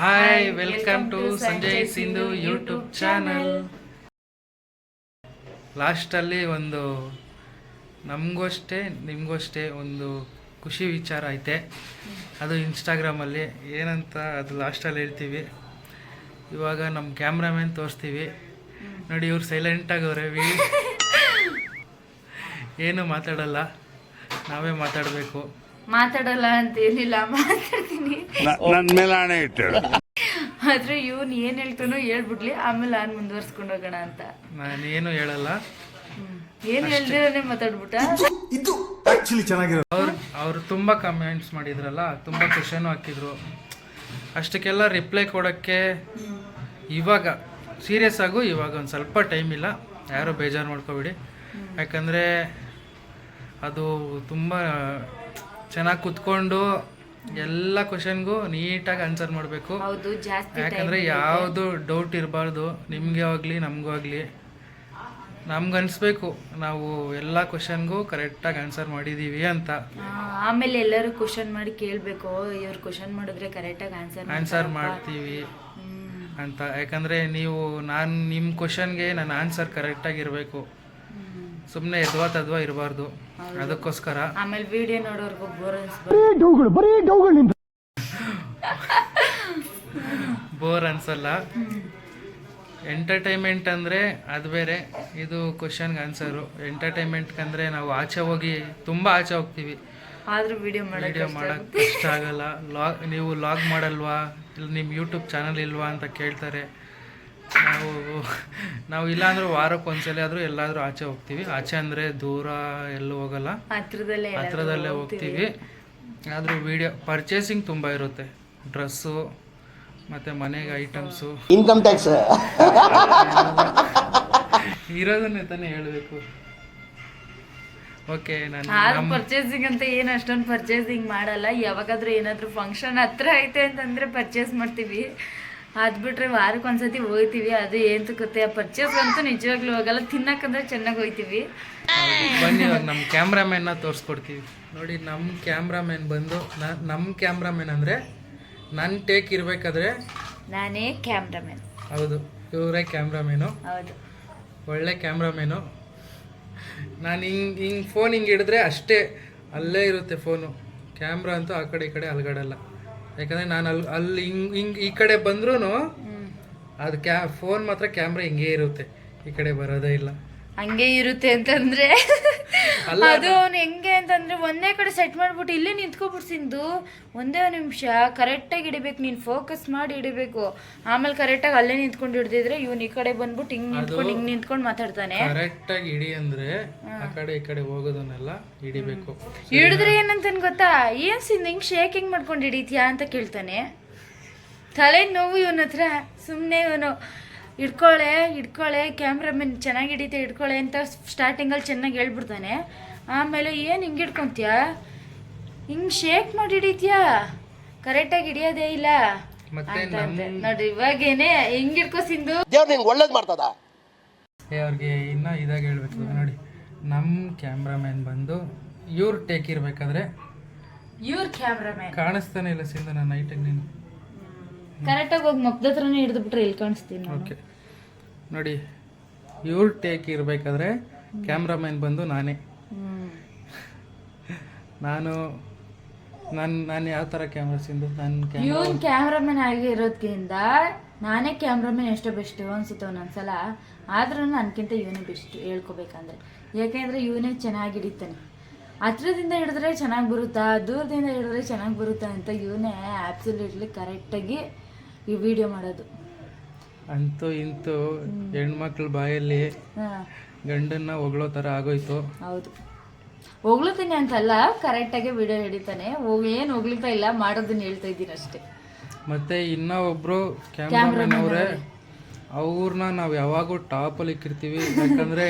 Hi welcome to Sanjay Sindhu YouTube channel ಲಾಸ್ಟಲ್ಲಿ ಒಂದು ನಮಗೂ ಅಷ್ಟೇ ನಿಮಗೂ ಅಷ್ಟೇ ಒಂದು ಖುಷಿ ವಿಚಾರ ಐತೆ. ಅದು ಇನ್ಸ್ಟಾಗ್ರಾಮಲ್ಲಿ ಏನಂತ ಅದು ಲಾಸ್ಟಲ್ಲಿ ಹೇಳ್ತೀವಿ. ಇವಾಗ ನಮ್ಮ ಕ್ಯಾಮ್ರಾಮ್ಯಾನ್ ತೋರಿಸ್ತೀವಿ. ನೋಡಿ ಇವ್ರು ಸೈಲೆಂಟಾಗವ್ರೆ ವಿ ಏನು ಮಾತಾಡಲ್ಲ. ನಾವೇ ಮಾತಾಡಬೇಕು. ಮಾತಾಡಲ್ಲ ಅಂತ ಏನಿಲ್ಲ ಮಾತಾಡ್ತೀನಿ ನನ್ನ ಮೇಲೆ ಹಣೆ ಇಟ್ಟಳು ಆದ್ರೆ ಇವನ್ ಏನ್ ಹೇಳ್ತಾನೋ ಹೇಳ್ಬಿಡ್ಲಿ ಆಮೇಲೆ ನಾನು ಮುಂದುವರ್ಸ್ಕೊಂಡು ಹೋಗೋಣ ಅಂತ. ನಾನೇನು ಹೇಳಲ್ಲ. ಹ್ಮ್. ಏನ್ ಹೇಳ್ದಿರನೆ ಮಾತಾಡ್ಬಿಟ್ಟ? ಇದು ಆಕ್ಚುಲಿ ಚೆನ್ನಾಗಿರೋ ಅವ್ರು ಅವರು ತುಂಬ ಕಮೆಂಟ್ಸ್ ಮಾಡಿದ್ರಲ್ಲ ತುಂಬಾ ಕ್ವಶನ್ ಹಾಕಿದ್ರು. ಅಷ್ಟಕ್ಕೆಲ್ಲ ರಿಪ್ಲೈ ಕೊಡೋಕ್ಕೆ ಇವಾಗ ಸೀರಿಯಸ್ ಆಗು ಇವಾಗ ಒಂದು ಸ್ವಲ್ಪ ಟೈಮ್ ಇಲ್ಲ. ಯಾರು ಬೇಜಾರು ಮಾಡ್ಕೋಬೇಡಿ. ಯಾಕಂದರೆ ಅದು ತುಂಬ ಚೆನ್ನಾಗಿ ಕುತ್ಕೊಂಡು ಎಲ್ಲ ಕ್ವಶನ್ಗೂ ನೀಟಾಗಿ ಆನ್ಸರ್ ಮಾಡಬೇಕು. ಹೌದು ಜಾಸ್ತಿ ಯಾಕಂದರೆ ಯಾವುದು ಡೌಟ್ ಇರಬಾರ್ದು ನಿಮಗೆ ಆಗಲಿ ನಮಗೂ ಆಗಲಿ. ನಮ್ಗೆ ಅನಿಸ್ಬೇಕು ನಾವು ಎಲ್ಲ ಕ್ವಶನ್ಗೂ ಕರೆಕ್ಟಾಗಿ ಆನ್ಸರ್ ಮಾಡಿದ್ದೀವಿ ಅಂತ. ಆಮೇಲೆ ಎಲ್ಲರೂ ಕ್ವಶನ್ ಮಾಡಿ ಕೇಳಬೇಕು ಇವ್ರು ಕ್ವಶನ್ ಮಾಡಿದ್ರೆ ಕರೆಕ್ಟಾಗಿ ಆನ್ಸರ್ ಆನ್ಸರ್ ಮಾಡ್ತೀವಿ ಅಂತ. ಯಾಕಂದರೆ ನೀವು ನಾನು ನಿಮ್ಮ ಕ್ವಶನ್ಗೆ ನನ್ನ ಆನ್ಸರ್ ಕರೆಕ್ಟಾಗಿರಬೇಕು ಸುಮ್ಮನೆ ಎದ್ವಾ ತದ್ವಾ ಇರಬಾರ್ದು. ಅದಕ್ಕೋಸ್ಕರ. ಆಮೇಲೆ ವಿಡಿಯೋ ನೋಡೋರ್ಗು ಬೋರ್ ಬೋರ್ ಅನ್ಸಲ್ಲ. ಎಂಟರ್ಟೈನ್ಮೆಂಟ್ ಅಂದರೆ ಅದು ಬೇರೆ. ಇದು ಕ್ವಶನ್ಗೆ ಆನ್ಸರು ಎಂಟರ್ಟೈನ್ಮೆಂಟ್ಗಂದರೆ ನಾವು ಆಚೆ ಹೋಗಿ ತುಂಬ ಆಚೆ ಹೋಗ್ತೀವಿ. ಆದರೂ ವಿಡಿಯೋ ವಿಡಿಯೋ ಮಾಡಕ್ಕೆ ಮಾಡೋಕ್ಕೆ ಇಷ್ಟ ಆಗಲ್ಲ. ಲಾಗ್ ನೀವು ಲಾಗ್ ಮಾಡಲ್ವಾ? ಇಲ್ಲ ನಿಮ್ಮ ಯೂಟ್ಯೂಬ್ ಚಾನಲ್ ಇಲ್ವಾ ಅಂತ ಕೇಳ್ತಾರೆ. ನಾವು ನಾವು ಇಲ್ಲಾಂದ್ರೂ ವಾರಕ್ಕೆ ಒಂದ್ಸಲ ಆದರೂ ಎಲ್ಲಾದರೂ ಆಚೆ ಹೋಗ್ತೀವಿ. ಆಚೆ ಅಂದ್ರೆ ದೂರ ಎಲ್ಲೂ ಹೋಗಲ್ಲ. ಹತ್ರದಲ್ಲೇ ಹತ್ರದಲ್ಲೇ ಹೋಗ್ತೀವಿ. ಆದ್ರೂ ವಿಡಿಯೋ ಪರ್ಚೇಸಿಂಗ್ ತುಂಬಾ ಇರುತ್ತೆ. ಡ್ರೆಸ್ಸು ಮತ್ತೆ ಮನೆಗೆ ಐಟಮ್ಸು ಇನ್ಕಮ್ ಟ್ಯಾಕ್ಸ್ ಇರೋದನ್ನೇ ತಾನೇ ಹೇಳಬೇಕು. ಓಕೆ ನಾನು ಪರ್ಚೇಸಿಂಗ್ ಅಂತ ಏನು ಅಷ್ಟೊಂದು ಪರ್ಚೇಸಿಂಗ್ ಮಾಡಲ್ಲ. ಯಾವಾಗಾದ್ರೂ ಏನಾದ್ರೂ ಫಂಕ್ಷನ್ ಹತ್ರ ಐತೆ ಅಂತಂದ್ರೆ ಪರ್ಚೇಸ್ ಮಾಡ್ತೀವಿ. ಅದ್ ಬಿಟ್ರೆ ವಾರಕ್ಕೆ ಒಂದ್ಸತಿ ಹೋಗ್ತೀವಿ ಅದು ಏನ್ ಪರ್ಚೇಸ್ ಅಂತೂ ನಿಜವಾಗ್ಲೂ ಹೋಗಲ್ಲ ತಿನ್ನಕ್ಕಂದ್ರೆ ಚೆನ್ನಾಗಿ ಹೋಗ್ತೀವಿ. ಬನ್ನಿ ಇವಾಗ ನಮ್ಮ ಕ್ಯಾಮ್ರಾಮ್ಯಾನ್ನ ತೋರಿಸ್ಕೊಡ್ತೀವಿ. ನೋಡಿ ನಮ್ಮ ಕ್ಯಾಮ್ರಾಮ್ಯಾನ್ ಬಂದು ನಮ್ಮ ಕ್ಯಾಮ್ರಾಮ್ಯಾನ್ ಅಂದರೆ ನನ್ನ ಟೇಕ್ ಇರಬೇಕಾದ್ರೆ ನಾನೇ ಕ್ಯಾಮ್ರಾಮನ್ ಹೌದು ಇವರೇ ಕ್ಯಾಮ್ರಾಮ್ಯಾನು ಹೌದು. ಒಳ್ಳೆ ಕ್ಯಾಮ್ರಾಮ್ಯಾನು ನಾನು ಹಿಂಗೆ ಹಿಂಗೆ ಫೋನ್ ಹಿಂಗೆ ಹಿಡಿದ್ರೆ ಅಷ್ಟೇ ಅಲ್ಲೇ ಇರುತ್ತೆ ಫೋನು ಕ್ಯಾಮ್ರಾ ಅಂತೂ ಆ ಕಡೆ ಈ ಕಡೆ ಅಲ್ಗಡಲ್ಲ. ಯಾಕಂದರೆ ನಾನು ಅಲ್ಲಿ ಅಲ್ಲಿ ಹಿಂಗೆ ಹಿಂಗೆ ಈ ಕಡೆ ಬಂದ್ರೂ ಅದು ಕ್ಯಾ ಫೋನ್ ಮಾತ್ರ ಕ್ಯಾಮ್ರಾ ಹಿಂಗೇ ಇರುತ್ತೆ. ಈ ಕಡೆ ಬರೋದೇ ಇಲ್ಲ. ಹಂಗೆ ಇರುತ್ತೆ ಅಂತಂದ್ರೆ. ಅದು ಅವ್ನು ಹೆಂಗೆ ಅಂತಂದ್ರೆ ಒಂದೇ ಕಡೆ ಸೆಟ್ ಮಾಡ್ಬಿಟ್ಟು ಇಲ್ಲೇ ನಿಂತ್ಕೊಬಿಡ್ಸಿದ್ದು ಒಂದೇ ನಿಮಿಷ ಕರೆಕ್ಟಾಗಿ ಇಡಬೇಕು ನೀನು ಫೋಕಸ್ ಮಾಡಿ ಇಡಬೇಕು ಆಮೇಲೆ ಕರೆಕ್ಟಾಗಿ ಅಲ್ಲೇ ನಿಂತ್ಕೊಂಡು ಹಿಡ್ದಿದ್ರೆ ಇವ್ನು ಈ ಕಡೆ ಬಂದ್ಬಿಟ್ಟು ಹಿಂಗ್ ನಿಂತ್ಕೊಂಡು ಹಿಂಗ್ ನಿಂತ್ಕೊಂಡು ಮಾತಾಡ್ತಾನೆ. ಕರೆಕ್ಟಾಗಿ ಹಿಡಿ ಅಂದ್ರೆ ಆ ಕಡೆ ಈ ಕಡೆ ಹೋಗೋದನ್ನೆಲ್ಲ ಹಿಡಿಬೇಕು. ಹಿಡಿದ್ರೆ ಏನಂತನ್ ಗೊತ್ತಾ? ಏನ್ ಸಿಂದ ಹಿಂಗ್ ಶೇಕಿಂಗ್ ಮಾಡ್ಕೊಂಡು ಹಿಡಿತೀಯಾ ಅಂತ ಕೇಳ್ತಾನೆ. ತಲೆ ನೋವು ಇವನ ಹತ್ರ ಸುಮ್ಮನೆ ಇವನು. ಹಿಡ್ಕೊಳೆ ಹಿಡ್ಕೊಳೆ ಕ್ಯಾಮ್ರಾಮನ್ ಚೆನ್ನಾಗಿ ಹಿಡಿತೆ ಹಿಡ್ಕೊಳೆ ಅಂತ ಸ್ಟಾರ್ಟಿಂಗಲ್ಲಿ ಚೆನ್ನಾಗಿ ಹೇಳ್ಬಿಡ್ತಾನೆ. ಆಮೇಲೆ ಏನು ಹಿಂಗೆ ಹಿಡ್ಕೊತೀಯ? ಹಿಂಗೆ ಶೇಕ್ ಮಾಡಿ ಹಿಡಿತೀಯಾ? ಕರೆಕ್ಟಾಗಿ ಹಿಡಿಯೋದೇ ಇಲ್ಲ. ನೋಡಿ ಇವಾಗೇನೆ ಹಿಂಗೆ ಹಿಡ್ಕೊ ಸಿಂಧು. ದೇವ್ರು ನಿಂಗೆ ಒಳ್ಳೇದು ಮಾಡ್ತದ? ಅವ್ರಿಗೆ ಇನ್ನೂ ಇದಾಗಿ ಹೇಳ್ಬೇಕು. ನೋಡಿ ನಮ್ಮ ಕ್ಯಾಮ್ರಾಮ್ಯಾನ್ ಬಂದು ಇವ್ರು ಟೇಕ್ ಇರಬೇಕಾದ್ರೆ ಇವ್ರ ಕ್ಯಾಮ್ರಾಮ್ಯಾನ್ ಕಾಣಿಸ್ತಾನೆ ಇಲ್ಲ ಸಿಂಧು ನನ್ನ ನೈಟಿಗೆ ನೀನು. ಕರೆಕ್ಟಾಗಿ ಹೋಗಿ ಮಗ್ದ ಹತ್ರನೇ ಹಿಡಿದು ಬಿಟ್ರೆ ಇಲ್ಲಿ ಕಾಣಿಸ್ತೀನಿ ನಾನು. ಓಕೆ ನೋಡಿ, ಇವ್ರ ಟೇಕ್ ಇರಬೇಕಾದ್ರೆ ಕ್ಯಾಮ್ರಾಮ್ಯಾನ್ ಬಂದು ನಾನೇ. ನಾನು ನಾನು ನಾನು ಯಾವ ಥರ ಕ್ಯಾಮ್ರಾ ಸಿಂಧು ನನ್ನ ಇವನ್ ಕ್ಯಾಮ್ರಾಮನ್ ಆಗಿರೋದ್ಕಿಂತ ನಾನೇ ಕ್ಯಾಮ್ರಾಮನ್ ಎಷ್ಟೋ ಬೆಸ್ಟ್ ಅನ್ಸುತ್ತೆ ಒಂದೊಂದ್ಸಲ ಆದ್ರೂ ನನ್ಕಿಂತ ಇವನೇ ಬೆಸ್ಟ್ ಹೇಳ್ಕೊಬೇಕಂದ್ರೆ. ಯಾಕೆಂದ್ರೆ ಇವನೇ ಚೆನ್ನಾಗಿ ಹಿಡಿತಾನೆ. ಹತ್ರದಿಂದ ಹಿಡಿದ್ರೆ ಚೆನ್ನಾಗಿ ಬರುತ್ತಾ, ದೂರದಿಂದ ಹಿಡಿದ್ರೆ ಚೆನ್ನಾಗಿ ಬರುತ್ತಾ ಅಂತ ಇವನೇ ಆಬ್ಸಲ್ಯೂಟ್ಲಿ ಕರೆಕ್ಟಾಗಿ ಈ ವಿಡಿಯೋ ಮಾಡೋದು. ಅಂತೂ ಇಂತೂ ಹೆಣ್ಮಕ್ಳ ಬಾಯಲ್ಲಿ ಗಂಡನ್ನ ಹೊಗಳೋ ಥರ ಆಗೋಯ್ತು. ಹೌದು. ಹೊಗ್ಳುತ್ತೀನಿ ಅಂತಲ್ಲ ಕರೆಕ್ಟಾಗಿ ವಿಡಿಯೋ ಹಿಡಿತಾನೆ. ಏನು ಹೊಗ್ಲಿತಾ ಇಲ್ಲ ಮಾಡೋದನ್ನ ಹೇಳ್ತಾ ಇದ್ದೀನಿ ಅಷ್ಟೇ. ಮತ್ತೆ ಇನ್ನ ಒಬ್ರು ಕ್ಯಾಮ್ರಾಮನ್ ಅವರೇ ಅವ್ರನ್ನ ನಾವು ಯಾವಾಗೂ ಟಾಪಲ್ಲಿ ಇಕ್ಕಿರ್ತೀವಿ. ಯಾಕಂದ್ರೆ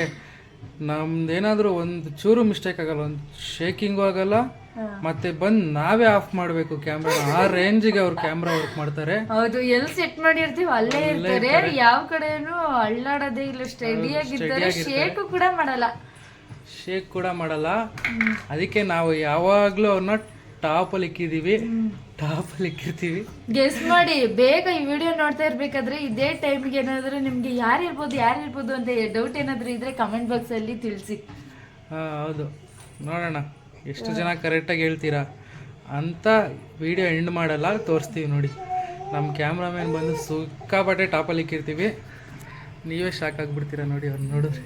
ನಮ್ದೇನಾದ್ರೂ ಒಂದು ಚೂರು ಮಿಸ್ಟೇಕ್ ಆಗಲ್ಲ ಒಂದು ಶೇಕಿಂಗು ಆಗಲ್ಲ ಮತ್ತೆ ಬಂದ್ ನಾವೇ ಆಫ್ ಮಾಡ್ಬೇಕು ಕ್ಯಾಮ್ರಾ. ಆ ರೇಂಜಿಗೆ ಅವ್ರು ಕ್ಯಾಮ್ರಾ ವರ್ಕ್ ಮಾಡ್ತಾರೆ. ಹೌದು ಎಲ್ಲಿ ಸೆಟ್ ಮಾಡಿರ್ತೀವಿ ಅಲ್ಲೇ ಇರ್ತಾರೆ. ಯಾವ ಕಡೆನೂ ಅಳ್ಳಾಡೋದೇ ಇಲ್ಲ ಸ್ಟಡಿ ಆಗಿರ್ತಾರೆ. ಶೇಕು ಕೂಡ ಮಾಡಲ್ಲ. ಶೇಕ್ ಕೂಡ ಮಾಡಲ್ಲ. ಅದಕ್ಕೆ ನಾವು ಯಾವಾಗ್ಲೂ ಅವ್ರನ್ನ ickಿದೀವಿ ಟಾಪ್ ಅಲ್ಲಿ ಇಕ್ಕಿರ್ತೀವಿ. ಗೆಸ್ ಮಾಡಿ ಬೇಗ ಈ ವಿಡಿಯೋ ನೋಡ್ತಾ ಇರ್ಬೇಕಾದ್ರೆ ಇದೇ ಟೈಮ್ಗೆ ಏನಾದರೂ ನಿಮ್ಗೆ ಯಾರು ಇರ್ಬೋದು ಯಾರು ಇರ್ಬೋದು ಅಂತ ಡೌಟ್ ಏನಾದರೂ ಇದ್ರೆ ಕಮೆಂಟ್ ಬಾಕ್ಸಲ್ಲಿ ತಿಳಿಸಿ. ಹಾಂ ಹೌದು. ನೋಡೋಣ. ಎಷ್ಟು ಜನ ಕರೆಕ್ಟಾಗಿ ಹೇಳ್ತೀರಾ? ಅಂತ ವಿಡಿಯೋ ಎಂಡ್ ಮಾಡಲ್ಲ, ತೋರಿಸ್ತೀವಿ ನೋಡಿ. ನಮ್ಮ ಕ್ಯಾಮ್ರಾಮ್ಯಾನ್ ಬಂದು ಸುಕ್ಕಾಪಟ್ಟೆ ಟಾಪಲ್ಲಿ ಇಕ್ಕಿರ್ತೀವಿ. ನೀವೇ ಶಾಕ್ ಆಗಿಬಿಡ್ತೀರಾ ನೋಡಿ ಅವ್ರು ನೋಡಿದ್ರೆ.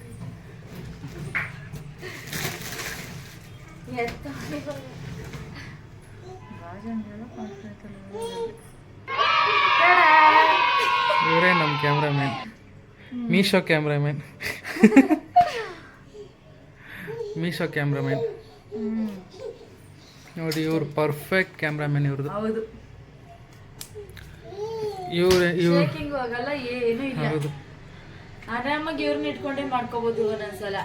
ಇವರೇ ನಮ್ಮ cameraman Meesho cameraman Meesho cameraman ನೋಡಿ ಇವ್ರು ಪರ್ಫೆಕ್ಟ್ ಕ್ಯಾಮ್ರಾಮನ್ ಇವ್ರದ್ದು ಹೌದು. ಇವ್ರು ಇವ್ರು. ಶೇಕಿಂಗ್ ಆಗಲ್ಲ ಏನು ಇಲ್ಲ. ಹೌದು. ಆರಾಮಾಗಿ ಇವ್ರನ್ನ ಇಟ್ಕೊಂಡೇ ಮಾಡ್ಕೋಬಹುದು ಒಂದೊಂದ್ಸಲ.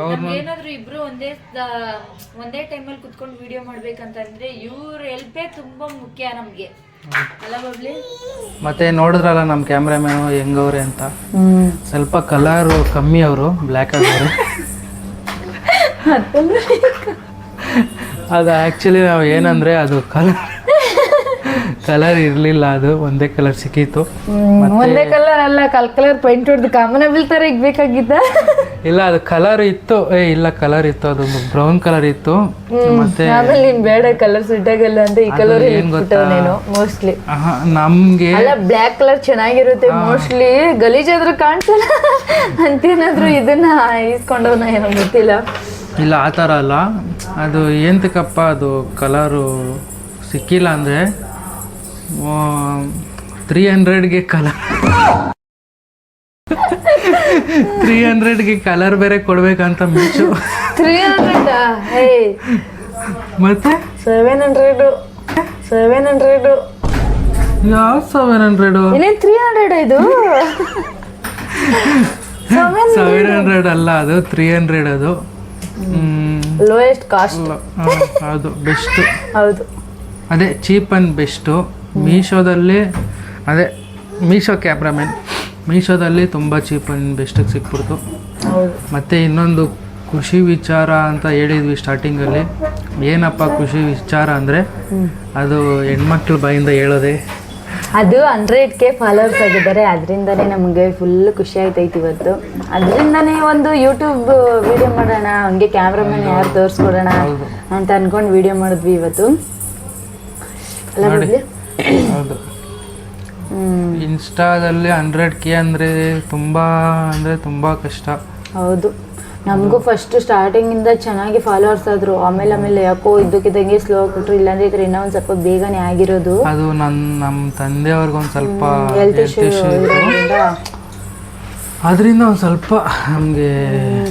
ಅವ್ರನ್ನ ಏನಾದ್ರು ಇಬ್ರು ಒಂದೇ ದ- ಒಂದೇ ಟೈಮಲ್ಲಿ ಕುತ್ಕೊಂಡು ವಿಡಿಯೋ ಮಾಡ್ಬೇಕಂತಂದ್ರೆ ಇವ್ರ ಹೆಲ್ಪೇ ತುಂಬಾ ಮುಖ್ಯ ನಮ್ಗೆ. ಅಲ್ಲ ಬಬ್ಲಿ? ಮತ್ತೆ ನೋಡಿದ್ರಲ್ಲ ನಮ್ಮ ಕ್ಯಾಮ್ರಾಮ್ಯಾನು ಹೆಂಗವ್ರೆ ಅಂತ? ಸ್ವಲ್ಪ ಕಲರು ಕಮ್ಮಿ ಅವರು ಬ್ಲ್ಯಾಕ್ ಆಗವ್ರೆ ಅದು ಆ್ಯಕ್ಚುಲಿ ನಾವು ಏನಂದರೆ ಅದು ಕಲರ್ ಕಲರ್ ಇರಲಿಲ್ಲ ಅದು ಒಂದೇ ಕಲರ್ ಸಿಕ್ಕಿತ್ತು. ಒಂದೇ ಕಲರ್ ಅಲ್ಲ ಕಲ್ ಕಲರ್ ಪೈಂಟ್ ಹೊಡೆದು ಕಾಮನ್ ಬೀಳ್ತಾರ ಈಗ ಬೇಕಾಗಿದ್ದ? ಇಲ್ಲ ಅದು ಕಲರ್ ಇತ್ತು. ಏ ಇಲ್ಲ ಕಲರ್ ಇತ್ತು ಅದು ಬ್ರೌನ್ ಕಲರ್ ಇತ್ತು. ಮತ್ತೆ ಆಮೇಲೆ ನೀನ್ ಬೇಡ ಕಲರ್ ಸುಟ್ಟಾಗಲ್ಲ ಅಂತ ಈ ಕಲರ್ ಏನ್ ಗೊತ್ತಾ? ನೀನು ಮೋಸ್ಟ್ಲಿ ನಮ್ಗೆ ಅಲ್ಲ ಬ್ಲ್ಯಾಕ್ ಕಲರ್ ಚೆನ್ನಾಗಿರುತ್ತೆ ಮೋಸ್ಟ್ಲಿ ಗಲೀಜಾದ್ರೂ ಕಾಣಿಸಲ್ಲ. ಅಂತೇನಾದ್ರೂ ಇದನ್ನ ಇಸ್ಕೊಂಡವ್ನ ಏನೋ ಗೊತ್ತಿಲ್ಲ. ಇಲ್ಲ ಆ ಥರ ಅಲ್ಲ. ಅದು ಎಂತಕ್ಕಪ್ಪ ಅದು ಕಲರು ಸಿಕ್ಕಿಲ್ಲ ಅಂದರೆ ತ್ರೀ ಹಂಡ್ರೆಡ್ಗೆ ಕಲರ್ ತ್ರೀ ಹಂಡ್ರೆಡ್ಗೆ ಕಲರ್ ಬೇರೆ ಕೊಡ್ಬೇಕಂತ ಮಿಚು. ತ್ರೀ ಮತ್ತೆ? ಸೆವೆನ್ ಹಂಡ್ರೆಡ್ ಸೆವೆನ್ ಹಂಡ್ರೆಡ್ ಯಾವ ಸೆವೆನ್ ಹಂಡ್ರೆಡು ಇನ್ನೇನ್ ತ್ರೀ ಹಂಡ್ರೆಡ್ ಇದು? ಸೆವೆನ್ ಹಂಡ್ರೆಡ್ ಅಲ್ಲ ಅದು ತ್ರೀ ಹಂಡ್ರೆಡ್ ಅದು. ಲೋಯೆಸ್ಟ್ ಕಾಸ್ಟ್ ಅದು ಬೆಸ್ಟು ಹೌದು. ಅದೇ ಚೀಪ್ ಆ್ಯಂಡ್ ಬೆಸ್ಟು ಮೀಶೋದಲ್ಲಿ ಅದೇ ಮೀಶೋ ಕ್ಯಾಮ್ರಾಮ್ಯಾನ್ ಮೀಶೋದಲ್ಲಿ ತುಂಬ ಚೀಪ್ ಆ್ಯಂಡ್ ಬೆಸ್ಟಿಗೆ ಸಿಕ್ಬಿಡ್ತು. ಮತ್ತು ಇನ್ನೊಂದು ಖುಷಿ ವಿಚಾರ ಅಂತ ಹೇಳಿದ್ವಿ ಸ್ಟಾರ್ಟಿಂಗಲ್ಲಿ ಏನಪ್ಪ ಖುಷಿ ವಿಚಾರ ಅಂದರೆ? ಅದು ಹೆಣ್ಮಕ್ಳ ಬಾಯಿಂದ ಹೇಳೋದೆ ಅದು ಹಂಡ್ರೆಡ್ ಕೆ ಫಾಲೋವರ್ಸ್ ಆಗಿದ್ದಾರೆ. ಅದರಿಂದನೇ ನಮಗೆ ಫುಲ್ ಖುಷಿ ಆಯ್ತೈತೆ ಇವತ್ತು. ಅದರಿಂದನೇ ಒಂದು ಯೂಟ್ಯೂಬ್ ವಿಡಿಯೋ ಮಾಡೋಣ ಹಂಗೆ ಕ್ಯಾಮ್ರಾಮನ್ ಯಾರು ತೋರಿಸ್ಕೊಡೋಣ ಅಂತ ಅನ್ಕೊಂಡು ವಿಡಿಯೋ ಮಾಡಿದ್ವಿ ಇವತ್ತು. ಇನ್ಸ್ಟಾದಲ್ಲಿ ಹಂಡ್ರೆಡ್ ಕೆ ಅಂದರೆ ತುಂಬ ಅಂದರೆ ತುಂಬ ಕಷ್ಟ. ಹೌದು. ನಮಗೂ ಫಸ್ಟ್ ಸ್ಟಾರ್ಟಿಂಗಿಂದ ಚೆನ್ನಾಗಿ ಫಾಲೋವರ್ಸ್ ಆದರು. ಆಮೇಲೆ ಆಮೇಲೆ ಯಾಕೋ ಇದ್ದಕ್ಕಿದ್ದಂಗೆ ಸ್ಲೋ ಆಗ್ಬಿಟ್ರು. ಇಲ್ಲಾಂದ್ರೆ ಇದ್ರೆ ಇನ್ನೂ ಒಂದು ಸ್ವಲ್ಪ ಬೇಗನೆ ಆಗಿರೋದು. ಅದು ನನ್ನ ನಮ್ಮ ತಂದೆಯವ್ರಿಗೊಂದು ಸ್ವಲ್ಪ ಹೆಲ್ತ್ ಇಶ್ಯೂ ಅದರಿಂದ ಒಂದು ಸ್ವಲ್ಪ ನಮಗೆ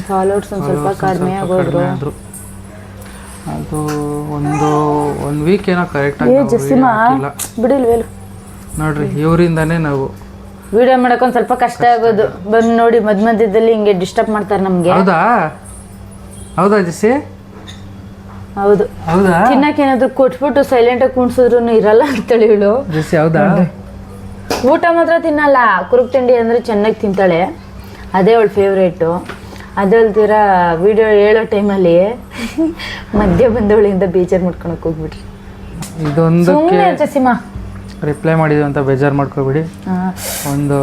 ಫಾಲೋವರ್ಸ್ ಒಂದು ಸ್ವಲ್ಪ ಕಡಿಮೆ ಆಗೋದ್ರು. ಆದರು. ಅದು ಒಂದು ಒಂದು ವೀಕ್ ಏನೋ ಕರೆಕ್ಟಾಗಿ ಆಗಿ ಬಿಡಿಲ್ವೇಲು ನೋಡ್ರಿ ಇವರಿಂದನೇ ನಾವು. ವಿಡಿಯೋ ಮಾಡಕ್ ಒಂದ್ ಸ್ವಲ್ಪ ಕಷ್ಟ ಆಗೋದು. ಬಂದು ನೋಡಿ ಮಧ್ಯ ಮಧ್ಯದಲ್ಲಿ ಹಿಂಗೆ ಡಿಸ್ಟರ್ಬ್ ಮಾಡ್ತಾರೆ ನಮ್ಗೆ. ಹೌದಾ? ಹೌದಾ ಜಸಿ ಹೌದು. ಹೌದಾ? ತಿನ್ನಕ್ಕೆ ಏನಾದ್ರು ಕೊಟ್ಬಿಟ್ಟು ಸೈಲೆಂಟ್ ಆಗಿ ಕುಣ್ಸಿದ್ರು ಇರಲ್ಲ ಅಂತೇಳಿ ಇವಳು. ಜಸಿ ಹೌದಾ? ಊಟ ಮಾತ್ರ ತಿನ್ನಲ್ಲ. ಕುರುಕ್ ತಿಂಡಿ ಅಂದ್ರೆ ಚೆನ್ನಾಗಿ ತಿಂತಾಳೆ. ಅದೇ ಅವಳ ಫೇವ್ರೇಟು ಅದಲ್ದಿರ ವಿಡಿಯೋ ಹೇಳೋ ಟೈಮಲ್ಲಿ ಮಧ್ಯ ಬಂದವಳಿಂದ ಬೇಜಾರು ಮಾಡ್ಕೊಳಕ್ ಹೋಗ್ಬಿಟ್ರಿ ಇದೊಂದಕ್ಕೆ ಸುಮ್ಮನೆ ರಿಪ್ಲೈ ಮಾಡಿದ್ವಿ ಅಂತ ಬೇಜಾರು ಮಾಡ್ಕೋಬಿಡಿ. ಒಂದು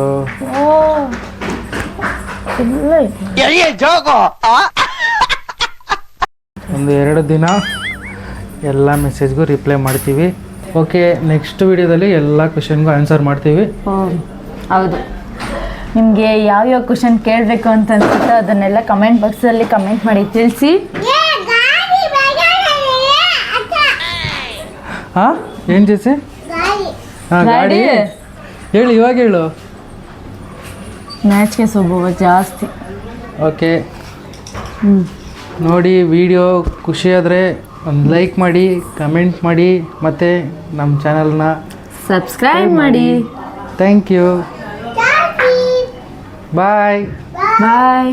ಒಂದು ಎರಡು ದಿನ ಎಲ್ಲ ಮೆಸೇಜ್ಗೂ ರಿಪ್ಲೈ ಮಾಡ್ತೀವಿ. ಓಕೆ ನೆಕ್ಸ್ಟ್ ವಿಡಿಯೋದಲ್ಲಿ ಎಲ್ಲ ಕ್ವಶನ್ಗೂ ಆನ್ಸರ್ ಮಾಡ್ತೀವಿ. ಹೌದು. ನಿಮಗೆ ಯಾವ್ಯಾವ ಕ್ವಶನ್ ಕೇಳಬೇಕು ಅಂತ ಅನ್ಸುತ್ತೋ ಅದನ್ನೆಲ್ಲ ಕಮೆಂಟ್ ಬಾಕ್ಸಲ್ಲಿ ಕಮೆಂಟ್ ಮಾಡಿ ತಿಳಿಸಿ. ಹಾಂ ಏನು ಜಸಿ ಹಾಂ ಗಾಡಿ. ಹೇಳು ಇವಾಗ ಹೇಳು. ಮ್ಯಾಚ್ಗೆ ಸ್ವಭಾವ ಜಾಸ್ತಿ. ಓಕೆ ನೋಡಿ ವಿಡಿಯೋ ಖುಷಿಯಾದರೆ ಒಂದು ಲೈಕ್ ಮಾಡಿ ಕಮೆಂಟ್ ಮಾಡಿ ಮತ್ತು ನಮ್ಮ ಚಾನಲ್ನ ಸಬ್ಸ್ಕ್ರೈಬ್ ಮಾಡಿ. Thank you bye bye